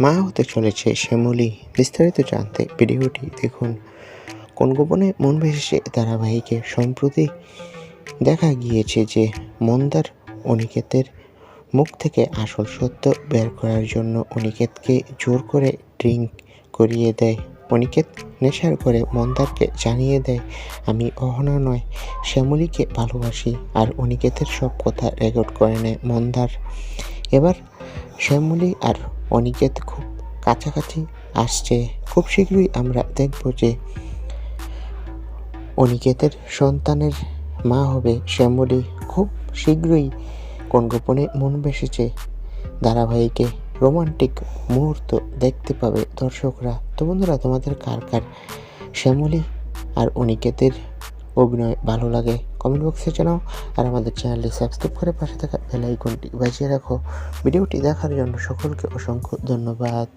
মা হতে চলেছে শ্যামলী। বিস্তারিত জানতে ভিডিওটি দেখুন। কোন গোপনে মন ভেসেছে ধারাবাহিকে, সম্প্রতি দেখা গিয়েছে যে মন্দার অনিকেতের মুখ থেকে আসল সত্য বের করার জন্য অনিকেতকে জোর করে ড্রিঙ্ক করিয়ে দেয়। অনিকেত নেশার করে মন্দারকে জানিয়ে দেয়, আমি অহনা নয়, শ্যামলীকে ভালোবাসি। আর অনিকেতের সব কথা রেকর্ড করে নেয় মন্দার। এবার শ্যামলী আর অনিকেত খুব কাছাকাছি আসছে। খুব শীঘ্রই আমরা দেখব যে অনিকেতের সন্তানের মা হবে শ্যামলী। খুব শীঘ্রই কোন গোপনে মন বেসেছে। ধারাবাহিকে রোমান্টিক মুহূর্ত দেখতে পাবে দর্শকরা। তো বন্ধুরা, তোমাদের কার কার শ্যামলী আর অনিকেতের অভিনয় ভালো লাগে। কমেন্ট বক্সে জানাও আর আমাদের চ্যানেলটি সাবস্ক্রাইব করে পাশে থাকা বেল আইকনটি বাজিয়ে রাখো। ভিডিওটি দেখার জন্য সকলকে অসংখ্য ধন্যবাদ।